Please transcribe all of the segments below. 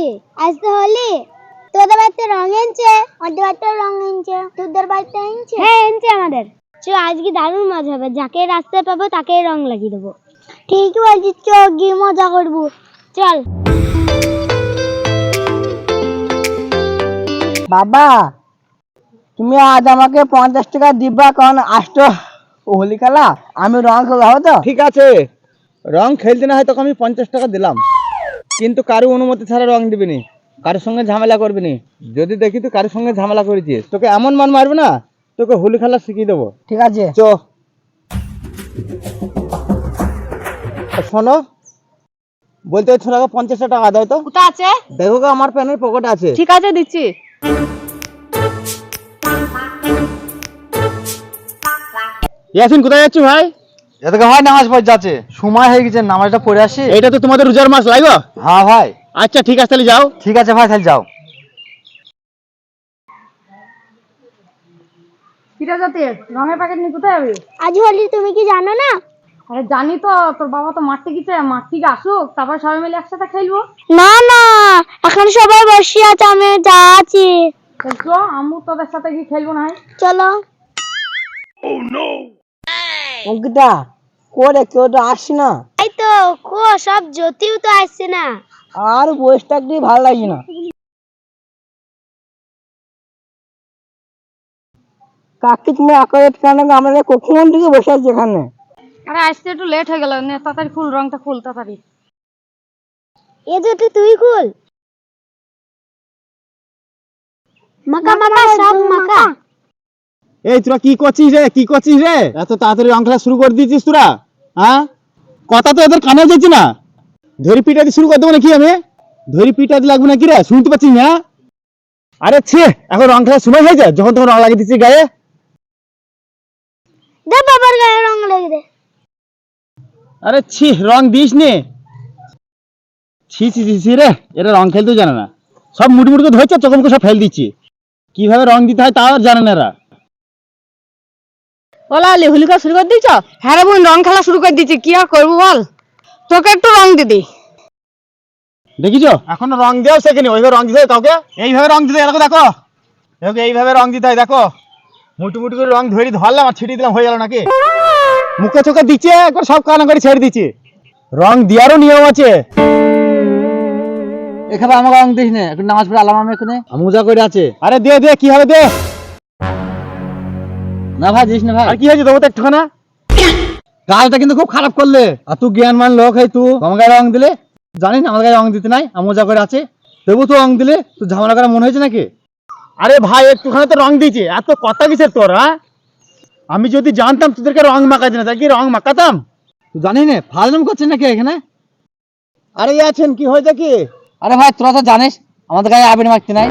ভাই আজ তো হোলি তোদের বাড়িতে রং এনেছে আমাদের বাড়িতে রং এনেছে তোদের বাড়িতে এনেছে? হ্যাঁ এনেছে আমাদের। চ আজকে দারুণ মজা হবে। যাকে রাস্তায় পাবো তাকে রং লাগিয়ে দেবো। ঠিক বলছিস চ গিয়ে মজা করব। চল। বাবা তুমি আজ আমাকে পঞ্চাশ টাকা দিবা কারণ আসতো হোলি খেলা আমি রং খেলা হবে তো? ঠিক আছে। রং খেলতে না হয় তোকে আমি পঞ্চাশ টাকা দিলাম। কিন্তু কারও অনুমতি ছাড়া রং দিবি নি কারোর সঙ্গে ঝামেলা করবি নি যদি দেখি তুই কারোর সঙ্গে ঝামেলা করেছিস তোকে এমন মান মারবে না তোকে হোলি খেলা শিখিয়ে দেবো। ঠিক আছে। চ। শোনো বলতে হচ্ছে টাকা পঞ্চাশ টাকা দাও তো। কোথা আছে? দেখো গো, আমার প্যানের পকেট আছে। ঠিক আছে দিচ্ছি। ইয়াসিন কোথায় যাচ্ছ ভাই? এদিকে ভাই নামাজ পড়ে যাচ্ছে। সময় হয়ে গেছে নামাজটা পড়ে আসি। এইটা তো তোমাদের রোজার মাস লাগবে হ্যাঁ ভাই। আচ্ছা ঠিক আছে তাহলে যাও। ঠিক আছে ভাই তাহলে যাও। কিরা যাতে রঙের প্যাকেট নিয়ে কোথায় যাবি? আজ হোলি তুমি কি জানো না? আরে জানি তো তোর বাবা তো মাঠ থেকে গেছে মাঠ থেকে আসুক তারপর সবাই মিলে একসাথে খেলব। না না এখন সবাই বসে আছে আমি যা আছি। তো আমু তোদের সাথে গিয়ে খেলব না হয়। চলো। অঙ্কিতা করে কেউ তো আসছি না। এই তো কো সব জ্যোতিও তো আসছে না। আর বসে থাকতে ভালো লাগছে না। কাকি তুমি আকারে কেন আমরা কখন থেকে বসে আছি এখানে। আরে আসতে একটু লেট হয়ে গেল নে তাড়াতাড়ি ফুল রংটা ফুল তাড়াতাড়ি। এ জ্যোতি তুই খুল। মাকা মাকা সব মাকা এই তোরা কি করছিস রে? কি করছিস রে? এত তাড়াতাড়ি রং খেলা শুরু করে দিয়েছিস তোরা হ্যাঁ? কথা তো এদের কানে যাচ্ছে না। ধরি পিটা দিয়ে শুরু করে দেবো নাকি আমি? ধরি পিটা দিয়ে লাগবে নাকি রে? শুনতে পাচ্ছিস না। আরে ছে এখন রং খেলার সময় হয়েছে যখন তখন রং লাগিয়ে দিচ্ছিস গায়ে। দে বাবার গায়ে রং লেগে দে। আরে ছি রং দিস নে। ছি ছি ছি ছি রে এরা রং খেলতেও জানে না। সব মুটি মুটি করে ধরছে চোখ মুখে সব ফেল দিচ্ছি। কীভাবে রং দিতে হয় তাও আর জানে না এরা। ওলা আলি শুরু করে দিয়েছ? হ্যাঁ রে বোন রং খেলা শুরু করে দিয়েছি। কি আর করব বল? তোকে একটু রং দিদি দেখিছো? এখনও রং দেওয়া শেখেনি। ওইভাবে রং দিতে হয় কাউকে? এইভাবে রং দিতে হয়? দেখো দেখো। দেখো এইভাবে রং দিতে হয় দেখো। মুটু মুটু করে রং ধরে ধরলাম আর ছিটিয়ে দিলাম হয়ে গেল নাকি? মুখে চোখে দিচ্ছে একবার সব কানা করে ছেড়ে দিচ্ছি। রং দেওয়ারও নিয়ম আছে। এখানে আমাকে রং দিস না। একটু নামাজ পড়ে আলাম আমি এখানে। মোজা করে আছে। আরে দে দে কি হবে দে? না ভাই দিস না ভাই। আর কি হয়েছে দেবো তো একটুখানা? কাজটা কিন্তু খুব খারাপ করলে। আর তুই জ্ঞানমান লোক হয় তুই। আমার গায়ে রং দিলে? জানিস না আমার গায়ে রং দিতে নাই আর মোজা করে আছে। তবু তো রং দিলে? তুই ঝামেলা করা মনে হয়েছে নাকি? আরে ভাই একটুখানি তো রং দিয়েছে। এত কথা কিসের তোর হ্যাঁ? আমি যদি জানতাম তোদেরকে রং মাখাতে না তাই কি রং মাখাতাম? তুই জানি না ফাজলাম করছিস নাকি এখানে? আরে আছেন কি হয়েছে কি? আরে ভাই তোরা তো জানিস আমাদের গায়ে আবির মারতে নাই।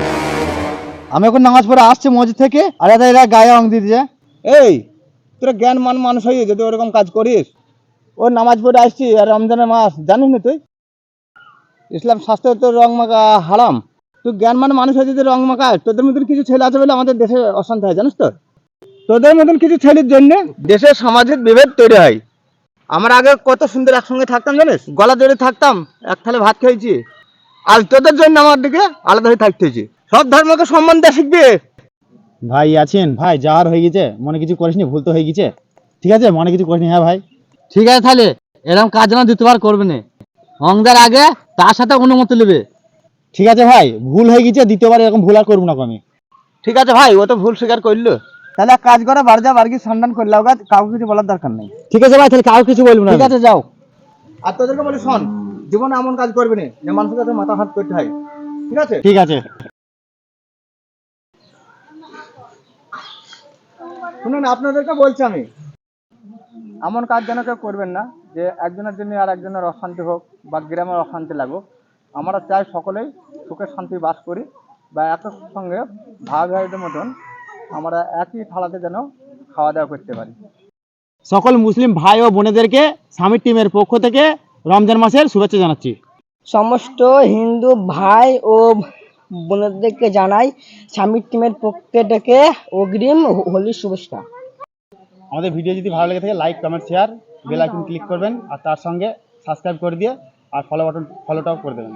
আমি এখন নামাজ পড়ে আসছি মসজিদ থেকে আরে এরা গায়ে রং দিয়ে দিছে এই, তোরা জ্ঞান মান মানুষ হয়ে যদি ওরকম কাজ করিস। ও নামাজ পড়ে আসছি আর রমজানের মাস, জানিস না তুই? ইসলাম শাস্ত্রে তো রং মাখা হারাম। তুই জ্ঞান মান মানুষ হয়ে যদি রং মাখায় তোদের মতন কিছু ছেলে আছে বলে আমাদের দেশে অশান্তি হয়, জানিস তো? তোদের মতন কিছু ছেলের জন্য দেশের সামাজিক বিভেদ তৈরি হয়। আমরা আগে কত সুন্দর একসঙ্গে থাকতাম, জানিস? গলা জড়ে থাকতাম, এক থালে ভাত খেয়েছি। আজ তোদের জন্য আমার দিকে আলাদা হয়ে থাকতে হয়েছে সব ধর্মকে সম্মান দেওয়া শিখবে। ভাই আছেন? ভাই যাওয়ার হয়ে গেছে। মনে কিছু করিসনি? ভুল তো হয়ে গেছে। ঠিক আছে? মনে কিছু করিসনি? হ্যাঁ ভাই। ঠিক আছে তাহলে। এরকম কাজ যেন দ্বিতীয়বার করবে না। রংদার আগে তার সাথে অনুমতি নেবে। ঠিক আছে ভাই। ভুল হয়ে গেছে দ্বিতীয়বার এরকম ভুল আর করব না আমি। ঠিক আছে ভাই ও তো ভুল স্বীকার করল। তাহলে এক কাজ করো বাড়ি যা বাড়ি গিয়ে সন্ধান করলে ওকে কাউকে কিছু বলার দরকার নেই। ঠিক আছে ভাই তাহলে কাউকে কিছু বলব না ঠিক আছে যাও। আর তোদেরকে বলি শোন জীবনে এমন কাজ করবি না যে মানুষের কাছে মাথা হাত করতে হয়। ঠিক আছে? ঠিক আছে। শুনুন আপনাদেরকে বলছি আমি। এমন কাজ যেন কেউ করবেন না যে একজনের জন্য আর একজনের অশান্তি হোক বা গ্রামের অশান্তি লাগুক আমরা চাই সকলেই সুখে শান্তি বাস করি বা একের সঙ্গে ভাগ ভাইদের মতন আমরা একই থালাতে যেন খাওয়া দাওয়া করতে পারি। সকল মুসলিম ভাই ও বোনেদেরকে স্বামীর টিমের পক্ষ থেকে রমজান মাসের শুভেচ্ছা জানাচ্ছি। সমস্ত হিন্দু ভাই ও বোনদেরকে জানাই, স্বামীর টিমের পক্ষে থেকে অগ্রিম হোলির শুভেচ্ছা। আমাদের ভিডিও যদি ভালো লেগে থাকে like comment share bell icon click করবেন, আর তার সঙ্গে সাবস্ক্রাইব করে দিয়ে, আর ফলো বাটন ফলোটাও করে দেবেন।